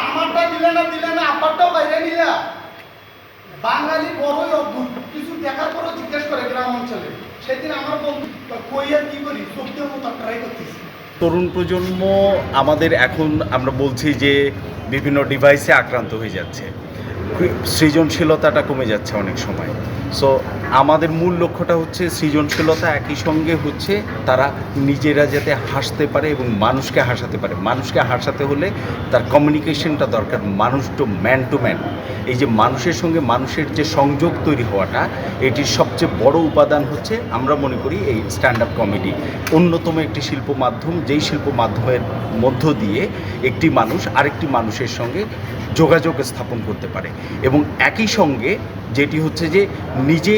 আমারটা দিলে না দিলে না আমারটাও বাইরে নিলা। বাঙালি বড়ই অদ্ভুত। কিছু দেখার পরও জিজ্ঞেস করে গ্রাম অঞ্চলে। সেদিন আমার বন্ধু কইয়া কি করি সত্যি মতো ট্রাই করতেছি। তরুণ প্রজন্ম আমাদের এখন আমরা বলছি যে বিভিন্ন ডিভাইসে আক্রান্ত হয়ে যাচ্ছে। সৃজনশীলতাটা কমে যাচ্ছে অনেক সময়। সো আমাদের মূল লক্ষ্যটা হচ্ছে সৃজনশীলতা, একই সঙ্গে হচ্ছে তারা নিজেরা যাতে হাসতে পারে এবং মানুষকে হাসাতে পারে। মানুষকে হাসাতে হলে তার কমিউনিকেশনটা দরকার, মানুষ টু ম্যান টু ম্যান এই যে মানুষের সঙ্গে মানুষের যে সংযোগ তৈরি হওয়াটা, এটির সবচেয়ে বড় উপাদান হচ্ছে আমরা মনে করি এই স্ট্যান্ড আপ কমেডি অন্যতম একটি শিল্প মাধ্যম, যেই শিল্প মাধ্যমের মধ্য দিয়ে একটি মানুষ আরেকটি মানুষের সঙ্গে যোগাযোগ স্থাপন করতে পারে। এবং একই সঙ্গে যেটি হচ্ছে যে নিজে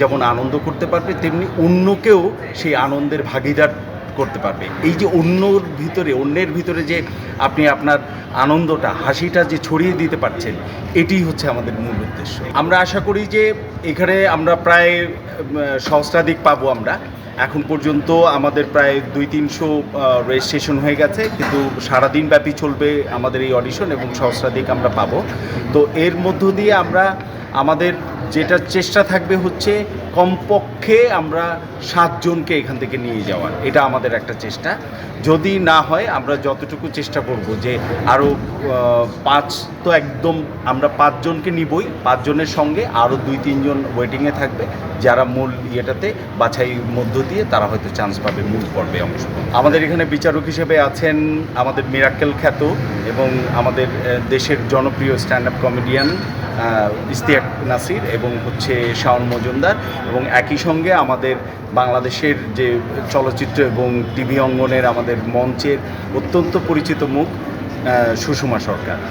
যেমন আনন্দ করতে পারবে, তেমনি অন্যকেও সেই আনন্দের ভাগিদার করতে পারবে। এই যে অন্যর ভিতরে, অন্যের ভিতরে যে আপনি আপনার আনন্দটা, হাসিটা যে ছড়িয়ে দিতে পারছেন এটি হচ্ছে আমাদের মূল উদ্দেশ্য। আমরা আশা করি যে এখানে আমরা প্রায় সহস্রাধিক পাবো আমরা। এখন পর্যন্ত আমাদের প্রায় দুই তিনশো রেজিস্ট্রেশন হয়ে গেছে, কিন্তু সারাদিন ব্যাপী চলবে আমাদের এই অডিশন এবং সহস্রাধিক আমরা পাবো। তো এর মধ্য দিয়ে আমরা আমাদের যেটা চেষ্টা থাকবে হচ্ছে কমপক্ষে আমরা সাতজনকে এখান থেকে নিয়ে যাওয়ার। এটা আমাদের একটা চেষ্টা। যদি না হয়, আমরা যতটুকু চেষ্টা করব যে আরও পাঁচ তো একদম আমরা পাঁচজনকে নিবই। পাঁচজনের সঙ্গে আরও দুই, তিনজন ওয়েটিংয়ে থাকবে। যারা মূল ইয়েটাতে, বাছাই মধ্য দিয়ে, তারা হয়তো চান্স পাবে মূল পর্বে অংশ আমাদের এখানে বিচারক হিসেবে আছেন আমাদের মিরাক্কেল খ্যাত এবং আমাদের দেশের জনপ্রিয় stand up comedian Istiaq Nasir এবং হচ্ছে শাওন মজুমদার এবং একই সঙ্গে আমাদের বাংলাদেশের যে চলচ্চিত্র এবং টিভি অঙ্গনের আমাদের মঞ্চের অত্যন্ত পরিচিত মুখ সুষমা সরকার।